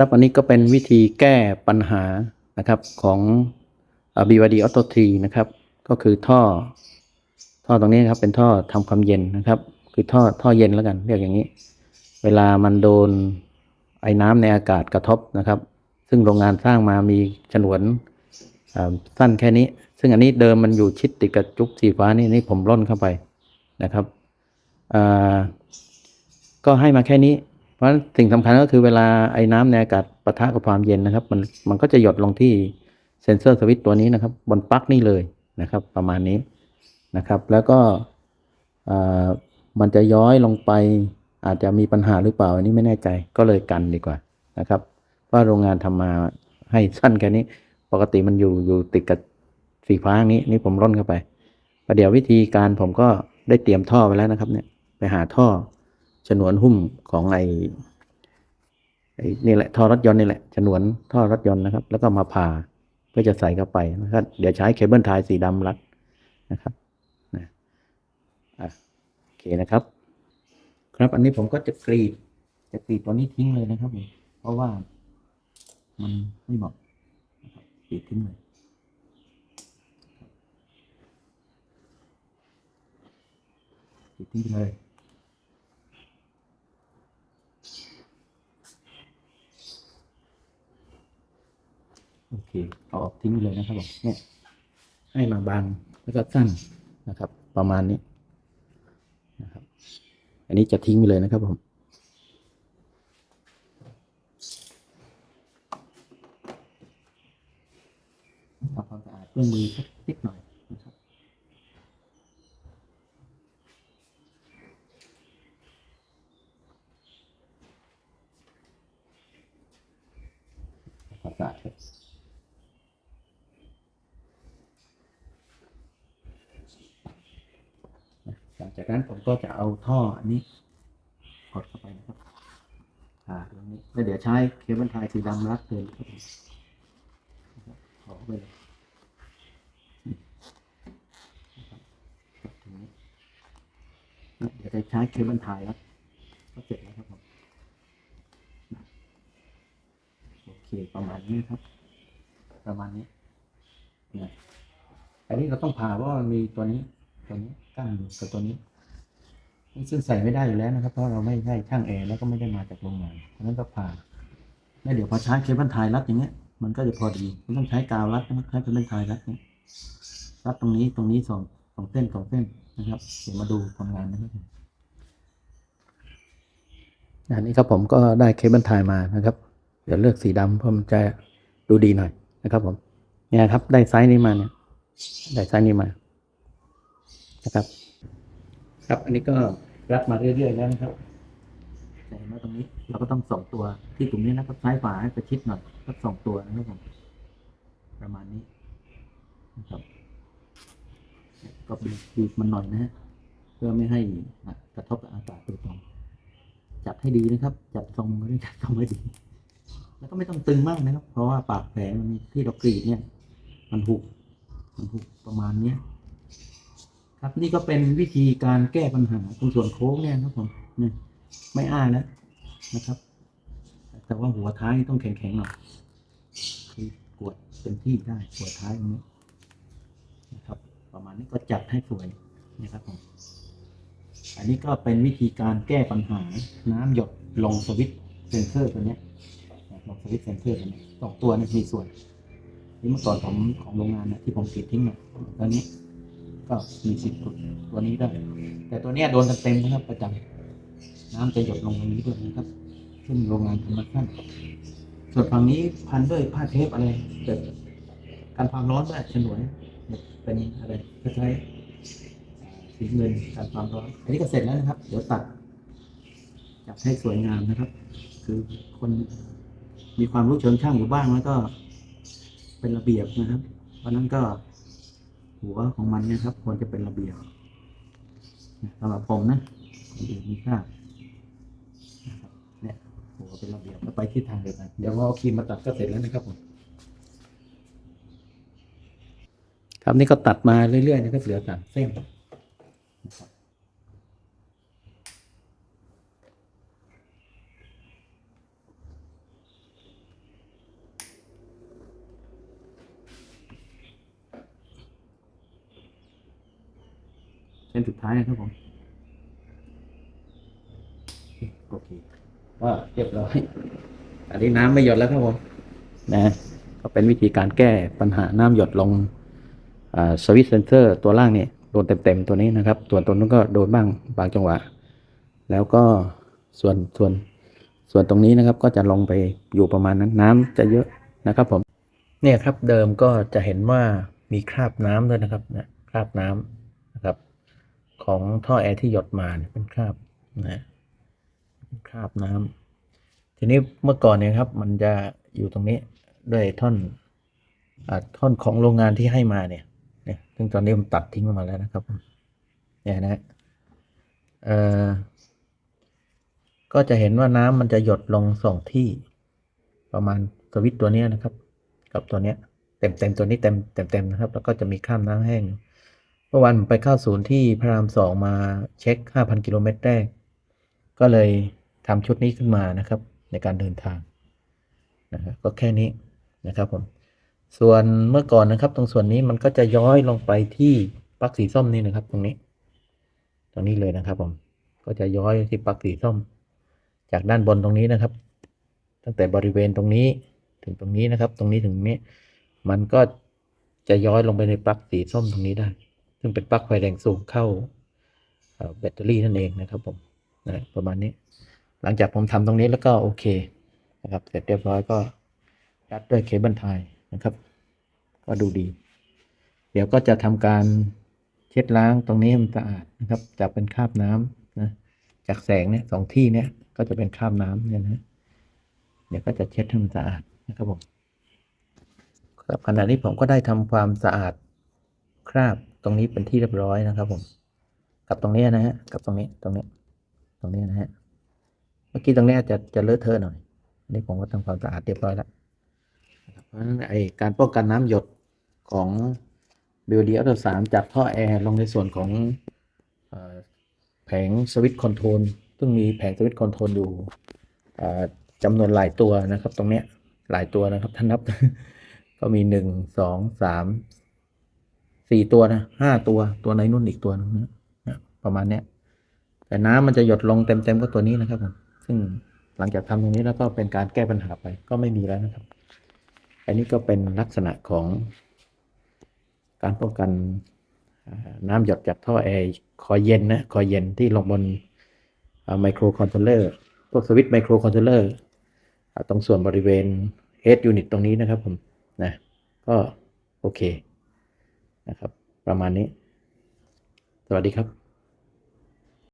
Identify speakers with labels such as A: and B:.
A: ครับอันนี้ก็เป็นวิธีแก้ปัญหานะครับของ BYD Auto 3นะครับ ก็คือท่อ ท่อตรงนี้นครับเป็นท่อทำความเย็นนะครับ คือท่อท่อเย็นแล้วกันเรียกอย่างนี้ เวลามันโดนไอ้น้ำในอากาศกระทบนะครับ ซึ่งโรงงานสร้างมามีฉนวนสั้นแค่นี้ ซึ่งอันนี้เดิมมันอยู่ชิดติดกับจุกสีฟ้านี่นี่ผมร่นเข้าไปนะครับก็ให้มาแค่นี้ ราะสิ่งสำคัญก็คือเวลาไอ้น้ำในอากาศปะทะกับความเย็นนะครับ มันมันก็จะหยดลงที่เซนเซอร์สวิตตัวนี้นะครับ บนปลั๊กนี่เลยนะครับ ประมาณนี้นะครับ แล้วก็อ่ามันจะย้อยลงไป อาจจะมีปัญหาหรือเปล่าอันนี้ไม่แน่ใจก็เลยกันดีกว่านะครับเพราโรงงานทำมาให้สั้นแค่นี้ ปกติมันอยู่อยู่ติดกับสีฟ้าอย่างนี้นี่ผมร่นเข้าไปประเดี๋ยววิธีการผมก็ได้เตรียมท่อไว้แล้วนะครับเนี่ยไปหาท่อ ฉนวนหุ้มของไอ้ไอ้นี่แหละท่อรถยนต์นี่แหละฉนวนท่อรถยนต์นะครับ แล้วก็มาผ่าเพื่อจะใส่เข้าไปนะครับเดี๋ยวใช้เคเบิลไทยสีดำรัดนะครับนะโอเคนะครับ ครับอันนี้ผมก็จะกรีด จะกรีดตัวนี้ทิ้งเลยนะครับผมเพราะว่ามันไม่เหมาะกรีดทิ้งเลยกรีดทิ้งไปเลย เคเอาออกทิ้งไปเลยนะครับผมเนี่ยให้มาบางแล้วก็สั้นนะครับ ประมาณนี้นะครับ อันนี้จะทิ้งไปเลยนะครับผมทำความสะอาดเครื่องมือสักนิดหน่อยนะครับทำความสะอาดครับ หลัง จากนั้นผมก็จะเอาท่ออันนี้กดเข้าไปนะครับอ่าตรงนี้แล้วเดี๋ยวใช้เคเบิลไทยสีดำรัดเลยครับผมนครับขอเข้าไปเลยนี่นะครับกดตรงนี้เดี๋ยวจะใช้เคเบิลไทยรัดก็เสร็จแล้วครับผมโอเคประมาณนี้ครับ ประมาณนี้นี่อันนี้เราต้องผ่าเพราะมันมีตัวนี้ตัวนี้ กั้นอยู่กับตัวนี้ซึ่งใส่ไม่ได้อยู่แล้วนะครับ เพราะเราไม่ใช่ช่างแอร์แล้วก็ไม่ได้มาจากโรงงานเพราะฉะนั้นก็ผ่าแล้วเดี๋ยวพอใช้เคเบิลไทยรัดอย่างเงี้ย มันก็จะพอดีไม่ต้องใช้กาวรัดนะครับใช้เคเบิลไทยรัดเนี่ยรัดตรงนี้ตรงนี้สองสองเส้นสองเส้นนะครับ เดี๋ยวมาดูทำงานนะครับอันนี้ครับผมก็ได้เคเบิลไทยมานะครับ เดี๋ยวเลือกสีดำเพราะมันจะดูดีหน่อยนะครับผม เนี่ยครับได้ไซส์นี้มาเนี่ยได้ไซส์นี้มา นะครับครับอันนี้ก็รัดมาเรื่อยๆแล้วนะครับแต่เห็นว่าตรงนี้เราก็ต้องส่งตัวที่ตรงนี้นะครับซ้ายขวาให้ประชิดหน่อยก็ส่งตัวนะครับผมประมาณนี้นะครับก็บีบมันหน่อยนะฮะเพื่อไม่ให้กระทบกับอากาศโดยตรงจัดให้ดีนะครับ จัดทรงไม่ได้จัดทรงไม่ดี แล้วก็ไม่ต้องตึงมากนะครับ เพราะว่าปากแผลมันที่เรากรีดเนี่ย มันหุบมันหุบประมาณเนี้ย ครับนี่ก็เป็นวิธีการแก้ปัญหาตรงส่วนโค้งเนี่ยครับผมนี่ไม่อ้าแล้วนะครับ แต่ว่าหัวท้ายต้องแข็งๆหน่อยคือกวดเต็มที่ได้หัวท้ายตรงนี้นะครับ ประมาณนี้ก็จัดให้สวยนะครับผมอันนี้ก็เป็นวิธีการแก้ปัญหาน้ำหยดลงสวิตเซนเซอร์ตัวเนี้ยลงสวิตเซนเซอร์ตัวนี้สองตัวนี้มีส่วน นี่เมื่อก่อนผมของโรงงานนี่ยที่ผมติดทิ้งเนี่ยตอนนี้ ก็มีสิทธิ์ตัวนี้ได้ แต่ตัวเนี้ยโดนเต็มๆนะครับประจำน้ำจะหยดลงตรงนี้ด้วยนะครับซึ่งโรงงานทำมาขั้นส่วนฝั่งนี้พันด้วยผ้าเทปอะไรเกิดการความร้อนด้วยฉนวนเป็นอะไรก็ใช้สีเงินการความร้อน อันนี้ก็เสร็จแล้วนะครับ เดี๋ยวตัดจับให้สวยงามนะครับ คือคนมีความรู้เชิงช่างอยู่บ้างแล้วก็เป็นระเบียบนะครับ เพราะนั้นก็ หัวของมันเนี่ยครับ ควรจะเป็นระเบียบสำหรับผมนะคนอื่นมีค่าเนี่ยหัวเป็นระเบียบแล้วไปทิศทางเดียวกันเดี๋ยวเราเอาครีมมาตัดก็เสร็จแล้วนะครับผมครับนี่ก็ตัดมาเรื่อยๆนะครับเหลือสามเส้นนะครับ ส้นสุดท้ายนะครับผมโอเคก็เรียบร้อยอันนี้น้ำไม่หยดแล้วครับผมนะก็เป็นวิธีการแก้ปัญหาน้ำหยดลงสวิตช์เซนเซอร์ตัวล่างเนี่ยโดนเต็มๆตัวนี้นะครับส่วนตัวนู้นก็โดนบ้างบางจังหวะ แล้วก็ส่วนส่วนส่วนตรงนี้นะครับก็จะลงไปอยู่ประมาณนั้นน้ำจะเยอะนะครับผมเนี่ยครับเดิมก็จะเห็นว่ามีคราบน้ำด้วยนะครับนะคราบน้ำนะครับ ของท่อแอร์ที่หยดมาเนี่ยเป็นคราบนะคราบน้ำทีนี้เมื่อก่อนเนี่ยครับ มันจะอยู่ตรงนี้ด้วยท่อนอท่อนของโรงงานที่ให้มาเนี่ยเนี่ยซึ่งตอนนี้ผมตัดทิ้งมาแล้วนะครับ เนี่ยนะเอ่อก็จะเห็นว่าน้ำมันจะหยดลงสองที่ ประมาณสวิตตัวนี้นะครับ กับตัวเนี้ยเต็มเต็มตัวนี้เต็มเต็มเต็มนะครับ แล้วก็จะมีข้ามน้ำแห้งอยู่ มื่อวานผมไปเข้าศูนย์ที่พระรามสองมาเช็ค 5,000 กิโลเมตรแรก ก็เลยทำชุดนี้ขึ้นมานะครับ ในการเดินทางนะครับก็แค่นี้นะครับผม ส่วนเมื่อก่อนนะครับ ตรงส่วนนี้มันก็จะย้อยลงไปที่ปลั๊กสีส้มนี่นะครับ ตรงนี้ ตรงนี้เลยนะครับ ผม ก็จะย้อยที่ปลั๊กสีส้ม จากด้านบนตรงนี้นะครับ ตั้งแต่บริเวณตรงนี้ถึงตรงนี้นะครับ ตรงนี้ถึงนี้ มันก็จะย้อยลงไปในปลั๊กสีส้มตรงนี้ได้ ซึ่งเป็นปลั๊กไฟแรงสูงเข้าแบตเตอรี่นั่นเองนะครับผมนะประมาณนี้ หลังจากผมทำตรงนี้แล้วก็โอเคนะครับ เสร็จเรียบร้อยก็รัดด้วยเคเบิลไทยนะครับ ก็ดูดี เดี๋ยวก็จะทำการเช็ดล้างตรงนี้ให้มันสะอาดนะครับ จากเป็นคราบน้ำนะจากแสงเนี่ยสองที่เนี่ยก็จะเป็นคราบน้ำเนี่ยนะเดี๋ยวก็จะเช็ดให้มันสะอาดนะครับผมครับขณะนี้ผมก็ได้ทำความสะอาดคราบ ตรงนี้เป็นที่เรียบร้อยนะครับผม กับตรงนี้นะฮะ กับตรงนี้ ตรงนี้ ตรงนี้นะฮะ เมื่อกี้ตรงนี้จะจะเลอะเทอะหน่อยนนี้ผมก็ทำความสะอาดเรียบร้อยแล้วเพราะฉะนั้นไอการป้องกันน้ำหยดของบิวดีอัลตสามจากท่อแอร์ลงในส่วนของอแผงสวิตช์คอนโทรล ซึ่งมีแผงสวิตช์คอนโทรลอยู่อ่าจำนวนหลายตัวนะครับ ตรงเนี้ยหลายตัวนะครับท่านนับ ก็มีหนึ่งสองสาม สี่ตัวนะห้าตัวตัวไหนนุ่นอีกตัวหนึงนะประมาณเนี้ยแต่น้ำมันจะหยดลงเต็มๆก็ตัวนี้นะครับผมซึ่งหลังจากทำตรงนี้แล้วก็เป็นการแก้ปัญหาไปก็ไม่มีแล้วนะครับ อันนี้ก็เป็นลักษณะของการป้องกันน้ำหยดจากท่อแอร์คอยเย็นนะคอยเย็นที่ลงบนไมโครคอนโทรลเลอร์พวกสวิตช์ไมโครคอนโทรลเลอร์ตรงส่วนบริเวณ head unit ตรงนี้นะครับผมนะก็โอเค นะครับ ประมาณนี้ สวัสดีครับ